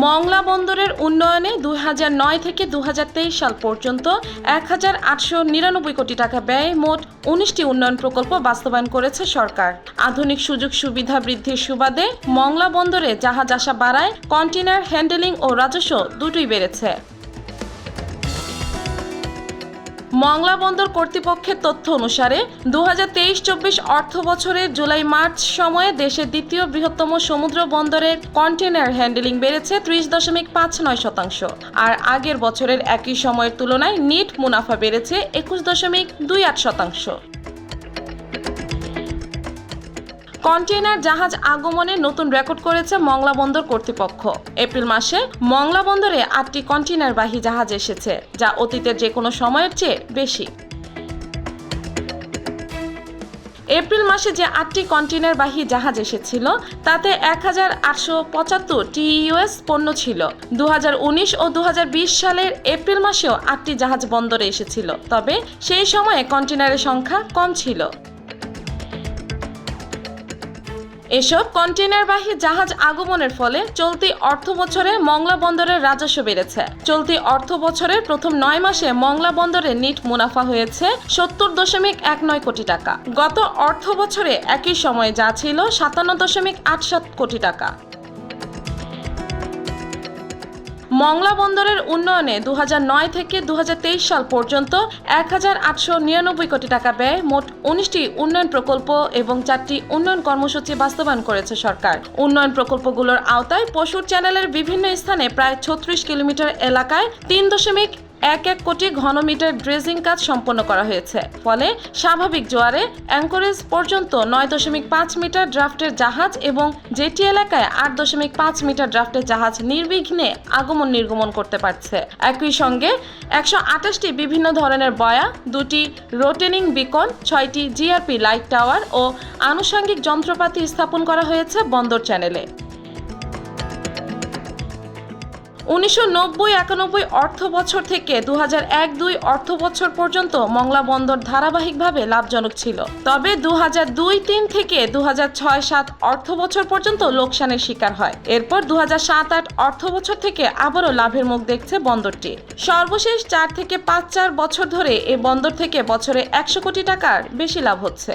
মংলা বন্দরের উন্নয়নে দু হাজার নয় থেকে দু হাজার তেইশ সাল পর্যন্ত এক হাজার আটশো নিরানব্বই কোটি টাকা ব্যয়ে মোট উনিশটি উন্নয়ন প্রকল্প বাস্তবায়ন করেছে সরকার। আধুনিক সুযোগ সুবিধা বৃদ্ধির সুবাদে মংলা বন্দরে জাহাজ আসা বাড়ায় কন্টেনার হ্যান্ডেলিং ও রাজস্ব দুটোই বেড়েছে। মংলা বন্দর কর্তৃপক্ষের তথ্য অনুসারে দু হাজার তেইশ চব্বিশ অর্থ বছরের জুলাই মার্চ সময়ে দেশের দ্বিতীয় বৃহত্তম সমুদ্র বন্দরের কন্টেনার হ্যান্ডেলিং বেড়েছে ত্রিশ দশমিক পাঁচ নয় শতাংশ। আর আগের বছরের একই সময়ের তুলনায় নিট মুনাফা বেড়েছে একুশ দশমিক দুই আট শতাংশ। কন্টেইনার জাহাজ আগমনে নতুন রেকর্ড করেছে মংলা বন্দর কর্তৃপক্ষ। এপ্রিল মাসে মংলা বন্দরে আটটি কন্টেইনারবাহী জাহাজ এসেছে, যা অতীতের যে কোনো সময়ের চেয়ে বেশি। এপ্রিল মাসে যে আটটি কন্টেইনারবাহী জাহাজ এসেছিল, তাতে এক হাজার আটশো পঁচাত্তর টিইউএস পণ্য ছিল। দু হাজার উনিশ ও দু হাজার বিশ সালের এপ্রিল মাসেও আটটি জাহাজ বন্দরে এসেছিল, তবে সেই সময়ে কন্টেইনারের সংখ্যা কম ছিল। এসব কন্টেনারবাহী জাহাজ আগমনের ফলে চলতি অর্থ বছরে মংলা বন্দরের রাজস্ব বেড়েছে। চলতি অর্থ বছরের প্রথম নয় মাসে মংলা বন্দরের নিট মুনাফা হয়েছে সত্তর দশমিক এক নয় কোটি টাকা। গত অর্থ বছরে একই সময়ে যা ছিল সাতান্ন দশমিক আট সাত কোটি টাকা। মংলা বন্দরের উন্নয়নে দু হাজার নয় থেকে দুহাজার তেইশ সাল পর্যন্ত এক হাজার আটশো নিরানব্বই কোটি টাকা ব্যয় মোট উনিশটি উন্নয়ন প্রকল্প এবং চারটি উন্নয়ন কর্মসূচি বাস্তবায়ন করেছে সরকার। উন্নয়ন প্রকল্পগুলোর আওতায় পশুর চ্যানেলের বিভিন্ন স্থানে প্রায় ছত্রিশ কিলোমিটার এলাকায় তিন দশমিক এক এক কোটি ঘনমিটার ড্রেজিং কাজ সম্পন্ন করা হয়েছে। ফলে স্বাভাবিক জোয়ারে অ্যাঙ্করেজ পর্যন্ত নয় দশমিক পাঁচ মিটার ড্রাফটের জাহাজ এবং জেটি এলাকায় আট দশমিক পাঁচ মিটার ড্রাফটের জাহাজ নির্বিঘ্নে আগমন নির্গমন করতে পারছে। একই সঙ্গে একশো আঠাশটি বিভিন্ন ধরনের বয়া, দুটি রোটেনিং বিকন, ছয়টি জিআরপি লাইট টাওয়ার ও আনুষঙ্গিক যন্ত্রপাতি স্থাপন করা হয়েছে বন্দর চ্যানেলে। উনিশশো নব্বই একানব্বই অর্থ বছর থেকে দু এক দুই অর্থ বছর পর্যন্ত মংলা বন্দর ধারাবাহিকভাবে লাভজনক ছিল। তবে দু হাজার দুই তিন থেকে দু ছয় সাত অর্থ বছর পর্যন্ত লোকসানের শিকার হয়। এরপর দু সাত আট অর্থ বছর থেকে আবারও লাভের মুখ দেখছে বন্দরটি। সর্বশেষ চার থেকে পাঁচ চার বছর ধরে এ বন্দর থেকে বছরে একশো কোটি টাকার বেশি লাভ হচ্ছে।